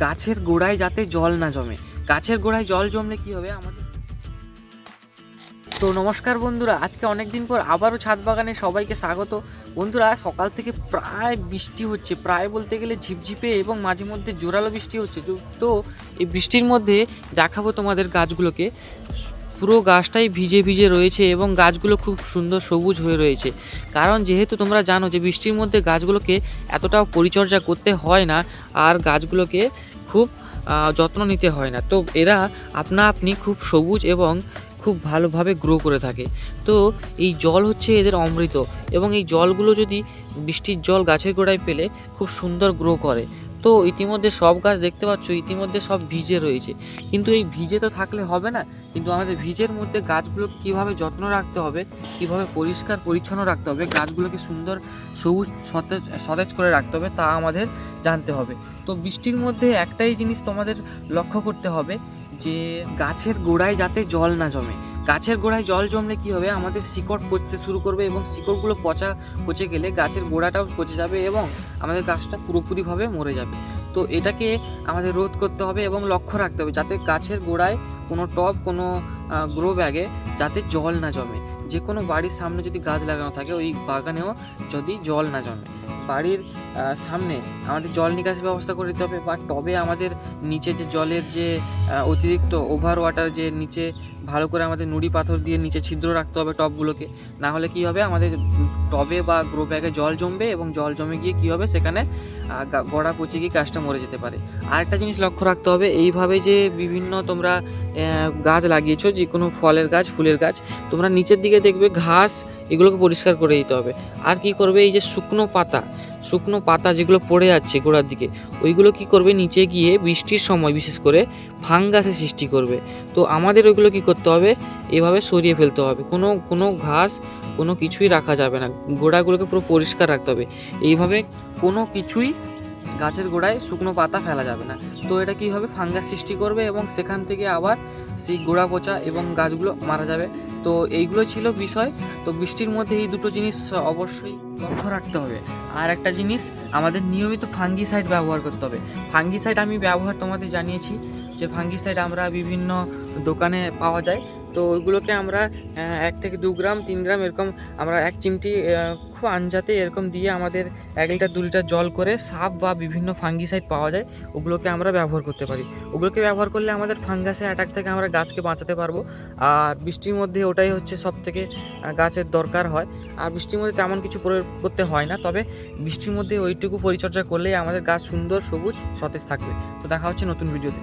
গাছের গোড়ায় যাতে জল না জমে। গাছের গোড়ায় জল জমলে কি হবে আমাদের? তো নমস্কার বন্ধুরা, আজকে অনেক দিন পর আবারও ছাদ বাগানে সবাইকে স্বাগত। বন্ধুরা, সকাল থেকে প্রায় বৃষ্টি হচ্ছে। প্রায় বলতে গেলে ঝিপঝিপে এবং মাঝে মধ্যে জোরালো বৃষ্টি হচ্ছে। তো- এই বৃষ্টির মধ্যে দেখাবো তোমাদের গাছগুলোকে। পুরো গাছটাই ভিজে ভিজে রয়েছে এবং গাছগুলো খুব সুন্দর সবুজ হয়ে রয়েছে। কারণ যেহেতু তোমরা জানো যে বৃষ্টির মধ্যে গাছগুলোকে এতটাও পরিচর্যা করতে হয় না, আর গাছগুলোকে খুব যত্ন নিতে হয় না। তো এরা আপনা আপনি খুব সবুজ এবং খুব ভালোভাবে গ্রো করে থাকে। তো এই জল হচ্ছে এদের অমৃত এবং এই জলগুলো যদি বৃষ্টির জল গাছের গোড়ায় পেলে খুব সুন্দর গ্রো করে। তো ইতিমধ্যে সব গাছ দেখতে পাচ্ছ, ইতিমধ্যে সব ভিজে রয়েছে। কিন্তু এই ভিজে তো থাকলে হবে না, কিন্তু আমাদের ভিজের মধ্যে গাছগুলো কীভাবে যত্ন রাখতে হবে, কীভাবে পরিষ্কার, পরিচ্ছন্ন রাখতে হবে, গাছগুলোকে সুন্দর, সবুজ, সতেজ সতেজ করে রাখতে হবে, তা আমাদের জানতে হবে। তো বৃষ্টির মধ্যে একটাই জিনিস তোমাদের লক্ষ্য করতে হবে, যে গাছের গোড়ায় যাতে জল না জমে। গাছের গোড়ায় জল জমলে কি হবে? আমাদের শিকড় পচতে শুরু করবে এবং শিকড়গুলো পচা পচে গেলে গাছের গোড়াটাও পচে যাবে এবং আমাদের গাছটা পুরোপুরিভাবে মরে যাবে। তো এটাকে আমাদের রোধ করতে হবে এবং লক্ষ্য রাখতে হবে যাতে গাছের গোড়ায় কোনো টব, কোনো গ্রো ব্যাগে যাতে জল না জমে। যে কোনো বাড়ির সামনে যদি গাছ লাগানো থাকে, ওই বাগানেও যদি জল না জমে। বাড়ির সামনে আমাদের জল নিকাশি ব্যবস্থা করে দিতে হবে বা টবে আমাদের নিচে যে জলের যে অতিরিক্ত ওভার ওয়াটার যে নিচে ভালো করে আমাদের নুড়ি পাথর দিয়ে নিচে ছিদ্র রাখতে হবে টবগুলোকে। না হলে কি হবে? আমাদের টবে বা গ্রো ব্যাগে জল জমবে এবং জল জমে গিয়ে কি হবে? সেখানে গোড়া পচে গিয়ে গাছটা মরে যেতে পারে। আরেকটা জিনিস লক্ষ্য রাখতে হবে, এইভাবে যে বিভিন্ন তোমরা গাছ লাগিয়েছো যে কোনো ফলের গাছ, ফুলের গাছ, তোমরা নিচের দিকে দেখবে ঘাস এগুলোকে পরিষ্কার করে দিতে হবে। আর কি করবে? এই যে শুকনো পাতা শুকনো পাতা যেগুলো পড়ে যাচ্ছে গোড়ার দিকে, ওইগুলো কি করবে? নিচে গিয়ে বৃষ্টির সময় বিশেষ করে ফাঙ্গাসের সৃষ্টি করবে। তো আমাদের ওইগুলো কি করতে হবে, এভাবে সরিয়ে ফেলতে হবে। কোনো কোনো ঘাস কোনো কিছুই রাখা যাবে না। গোড়াগুলোকে পুরো পরিষ্কার রাখতে হবে। এইভাবে কোনো কিছুই গাছের গোড়ায় শুকনো পাতা ফেলা যাবে না। তো এটা কী হবে ফাঙ্গাস সৃষ্টি করবে এবং সেখান থেকে আবার সেই গোড়া পচা এবং গাছগুলো মারা যাবে। তো এইগুলো ছিল বিষয়। তো বৃষ্টির মধ্যে এই দুটো জিনিস অবশ্যই লক্ষ্য রাখতে হবে। আর একটা জিনিস, আমাদের নিয়মিত ফাঙ্গিসাইড ব্যবহার করতে হবে। ফাঙ্গিসাইড আমি ব্যবহার তোমাদের জানিয়েছি যে ফাঙ্গিসাইড আমরা বিভিন্ন দোকানে পাওয়া যায়। তো ওইগুলোকে আমরা এক থেকে দু গ্রাম, তিন গ্রাম এরকম আমরা এক চিমটি খুব আঞ্জাতে এরকম দিয়ে আমাদের এক লিটার, দু লিটার জল করে সাপ বা বিভিন্ন ফাঙ্গিসাইড পাওয়া যায়, ওগুলোকে আমরা ব্যবহার করতে পারি। ওগুলোকে ব্যবহার করলে আমাদের ফাঙ্গাসের অ্যাটাক থেকে আমরা গাছকে বাঁচাতে পারব। আর বৃষ্টির মধ্যে ওটাই হচ্ছে সব থেকে গাছের দরকার হয়। আর বৃষ্টির মধ্যে তেমন কিছু প্রয়োগ করতে হয় না, তবে বৃষ্টির মধ্যে ওইটুকু পরিচর্যা করলেই আমাদের গাছ সুন্দর, সবুজ, সতেজ থাকবে। তো দেখা হচ্ছে নতুন ভিডিওতে।